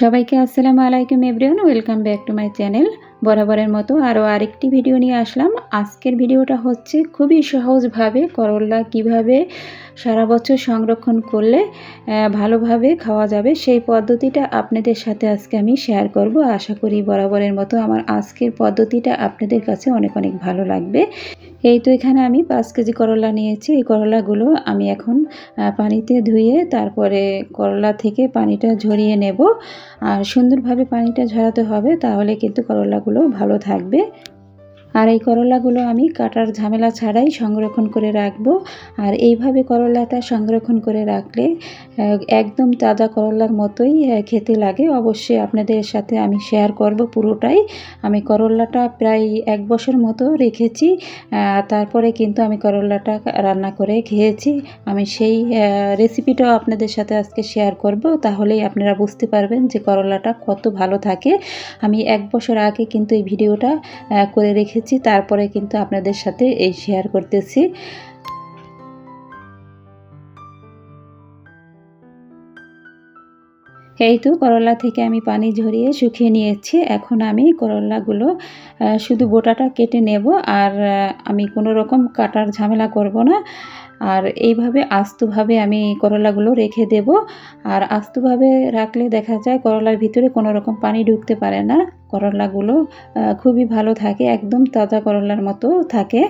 সবাইকে আসসালামু আলাইকুম everyone, welcome back to my channel. বরাবরের মতো আরও আরেকটি ভিডিও নিয়ে আসলাম। আজকের ভিডিওটা হচ্ছে খুবই সহজভাবে করলা কীভাবে সারা বছর সংরক্ষণ করলে ভালোভাবে খাওয়া যাবে সেই পদ্ধতিটা আপনাদের সাথে আজকে আমি শেয়ার করব। আশা করি বরাবরের মতো আমার আজকের পদ্ধতিটা আপনাদের কাছে অনেক অনেক ভালো লাগবে। এই তো এখানে আমি পাঁচ কেজি করলা নিয়েছি। এই করলাগুলো আমি এখন পানিতে ধুয়ে তারপরে করলা থেকে পানিটা ঝরিয়ে নেব। আর সুন্দরভাবে পানিটা ঝরাতে হবে, তাহলে কিন্তু করলাগুলো ভালো থাকবে। আর এই করলাগুলো আমি কাটার ঝামেলা ছাড়াই সংরক্ষণ করে রাখব। আর এইভাবে করলাটা সংরক্ষণ করে রাখলে একদম তাজা করলার মতোই খেতে লাগে। অবশ্যই আপনাদের সাথে আমি শেয়ার করব পুরোটাই। আমি করলাটা প্রায় এক বছর মতো রেখেছি তারপরে কিন্তু আমি করলাটা রান্না করে খেয়েছি। আমি সেই রেসিপিটাও আপনাদের সাথে আজকে শেয়ার করব, তাহলেই আপনারা বুঝতে পারবেন যে করলাটা কত ভালো থাকে। আমি এক বছর আগে কিন্তু এই ভিডিওটা করে রেখেছি। তারপরে কিন্তু আপনাদের সাথে এই শেয়ার করতেছি। এই তো করলা থেকে আমি পানি ঝরিয়ে শুকিয়ে নিয়েছি। এখন আমি করলাগুলো শুধু বোটাটা কেটে নেব আর আমি কোনো রকম কাটার ঝামেলা করব না। আর এইভাবে আস্তভাবে আমি করলাগুলো রেখে দেব। আর আস্তভাবে রাখলে দেখা যায় করলার ভিতরে কোনো রকম পানি ঢুকতে পারে না। করলাগুলো খুবই ভালো থাকে, একদম তাজা করলার মতো থাকে।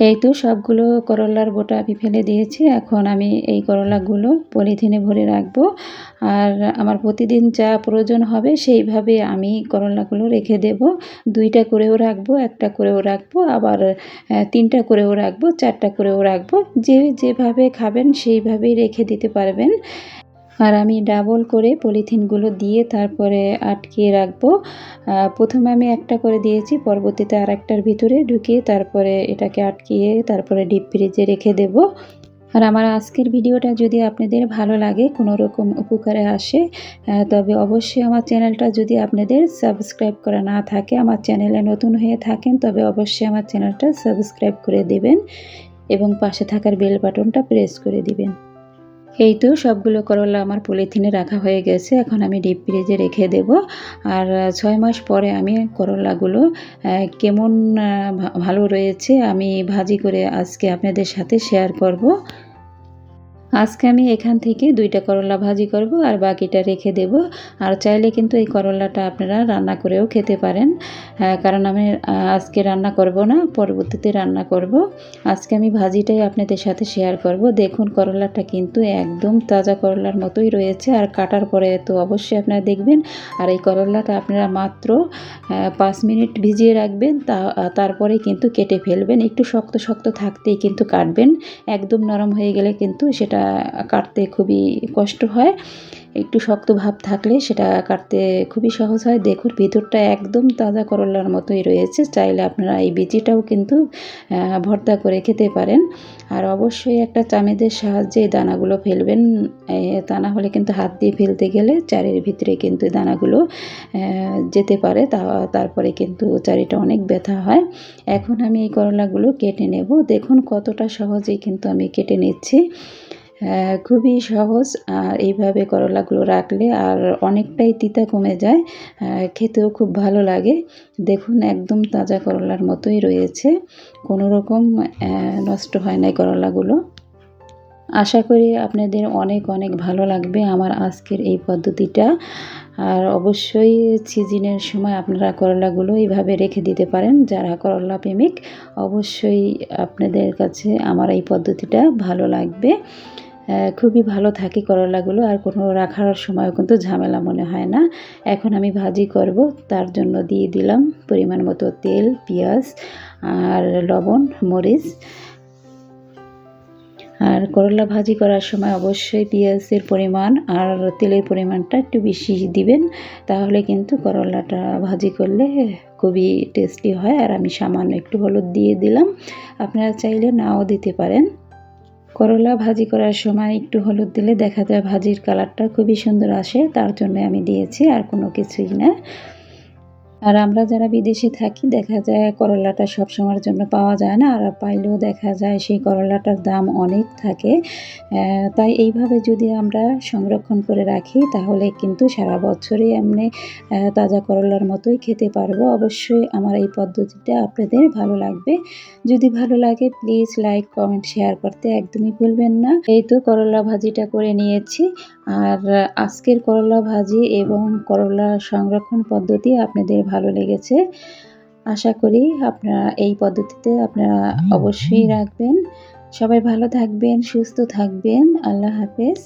এই তো সবগুলো করলার বোটা আমি ফেলে দিয়েছি। এখন আমি এই করলাগুলো পলিথিনে ভরে রাখব। আর আমার প্রতিদিন যা প্রয়োজন হবে সেইভাবে আমি করলাগুলো রেখে দেব। দুইটা করেও রাখব, একটা করেও রাখব, আবার তিনটা করেও রাখব, চারটা করেও রাখব। যে যেভাবে খাবেন সেইভাবেই রেখে দিতে পারবেন। আর আমি ডাবল করে পলিথিনগুলো দিয়ে তারপরে আটকিয়ে রাখব। প্রথমে আমি একটা করে দিয়েছি, পরবর্তীতে আর একটার ভিতরে ঢুকিয়ে তারপরে এটাকে আটকিয়ে তারপরে ডিপ ফ্রিজে রেখে দেব। আর আমার আজকের ভিডিওটা যদি আপনাদের ভালো লাগে, কোনো রকম উপকারে আসে তবে অবশ্যই আমার চ্যানেলটা যদি আপনাদের সাবস্ক্রাইব করা না থাকে, আমার চ্যানেলে নতুন হয়ে থাকেন, তবে অবশ্যই আমার চ্যানেলটা সাবস্ক্রাইব করে দেবেন এবং পাশে থাকার বেল বাটনটা প্রেস করে দিবেন। এই তো সবগুলো করলা আমার পলিথিনে রাখা হয়ে গেছে। এখন আমি ডিপ ফ্রিজে রেখে দেব। আর ছয় মাস পরে আমি করলাগুলো কেমন ভালো রয়েছে আমি ভাজি করে আজকে আপনাদের সাথে শেয়ার করব। আজকে আমি এখান থেকে দুইটা করলা ভাজি করব আর বাকিটা রেখে দেব। আর চাইলে কিন্তু এই করলাটা আপনারা রান্না করেও খেতে পারেন। আহ, কারণ আমি আজকে রান্না করব না পরবর্তীতে রান্না করব। আজকে আমি ভাজিটাই আপনাদের সাথে শেয়ার করব। দেখুন করলাটা কিন্তু একদম তাজা করলার মতোই রয়েছে আর কাটার পরে তো অবশ্যই আপনারা দেখবেন। আর এই করলাটা আপনারা মাত্র পাঁচ মিনিট ভিজিয়ে রাখবেন তা তারপরে কিন্তু কেটে ফেলবেন। একটু শক্ত শক্ত থাকতেই কিন্তু কাটবেন। একদম নরম হয়ে গেলে কিন্তু সেটা কাটতে খুবই কষ্ট হয়। একটু শক্ত ভাব থাকলে সেটা কাটতে খুবই সহজ হয়। দেখুন, ভিতরটা একদম তাজা করলার মতোই রয়েছে। চাইলে আপনারা এই বিচিটাও কিন্তু ভর্তা করে খেতে পারেন। আর অবশ্যই একটা চামেদের সাহায্যে এই দানাগুলো ফেলবেন। তা না হলে কিন্তু হাত দিয়ে ফেলতে গেলে চারের ভিতরে কিন্তু দানাগুলো যেতে পারে। তা, তারপরে কিন্তু চারিটা অনেক ব্যথা হয়। এখন আমি এই করলাগুলো কেটে নেব। দেখুন, কতটা সহজেই কিন্তু আমি কেটে নিচ্ছি। খুবই সহজ। আর এইভাবে করলাগুলো রাখলে আর অনেকটাই তিতা কমে যায়। খেতেও খুব ভালো লাগে। দেখুন, একদম তাজা করলার মতোই রয়েছে। কোনো রকম নষ্ট হয় না এই করলাগুলো। আশা করি আপনাদের অনেক অনেক ভালো লাগবে আমার আজকের এই পদ্ধতিটা। আর অবশ্যই সিজনের সময় আপনারা করলাগুলো এইভাবে রেখে দিতে পারেন। যারা করলা প্রেমিক, অবশ্যই আপনাদের কাছে আমার এই পদ্ধতিটা ভালো লাগবে। খুবই ভালো থাকে করলাগুলো আর কোনো রাখার সময় কিন্তু ঝামেলা মনে হয় না। এখন আমি ভাজি করব, তার জন্য দিয়ে দিলাম পরিমাণ মতো তেল, পেঁয়াজ আর লবণ, মরিচ। আর করলা ভাজি করার সময় অবশ্যই পেঁয়াজের পরিমাণ আর তেলের পরিমাণটা একটু বেশি দিবেন, তাহলে কিন্তু করলাটা ভাজি করলে খুবই টেস্টি হয়। আর আমি সামান্য একটু হলুদ দিয়ে দিলাম। আপনারা চাইলে নাও দিতে পারেন। করলা ভাজি করার সময় একটু হলুদ দিলে দেখা যায় ভাজির কালারটা খুবই সুন্দর আসে, তার জন্য আমি দিয়েছি আর কোনো কিছুই না। আর আমরা যারা বিদেশে থাকি, দেখা যায় করলাটা সব সময়ের জন্য পাওয়া যায় না। আর পাইলেও দেখা যায় সেই করলাটার দাম অনেক থাকে। তাই এইভাবে যদি আমরা সংরক্ষণ করে রাখি, তাহলে কিন্তু সারা বছরই এমনি তাজা করলার মতোই খেতে পারব। অবশ্যই আমার এই পদ্ধতিটা আপনাদের ভালো লাগবে। যদি ভালো লাগে প্লিজ লাইক কমেন্ট শেয়ার করতে একদমই ভুলবেন না। এই তো করলা ভাজিটা করে নিয়েছি। আর আজকের করলা ভাজি এবং করলা সংরক্ষণ পদ্ধতি আপনাদের ভালো লেগেছে। আশা করি আপনারা এই পদ্ধতিতে আপনারা অবশ্যই রাখবেন। সবাই ভালো থাকবেন সুস্থ থাকবেন। আল্লাহ হাফেজ।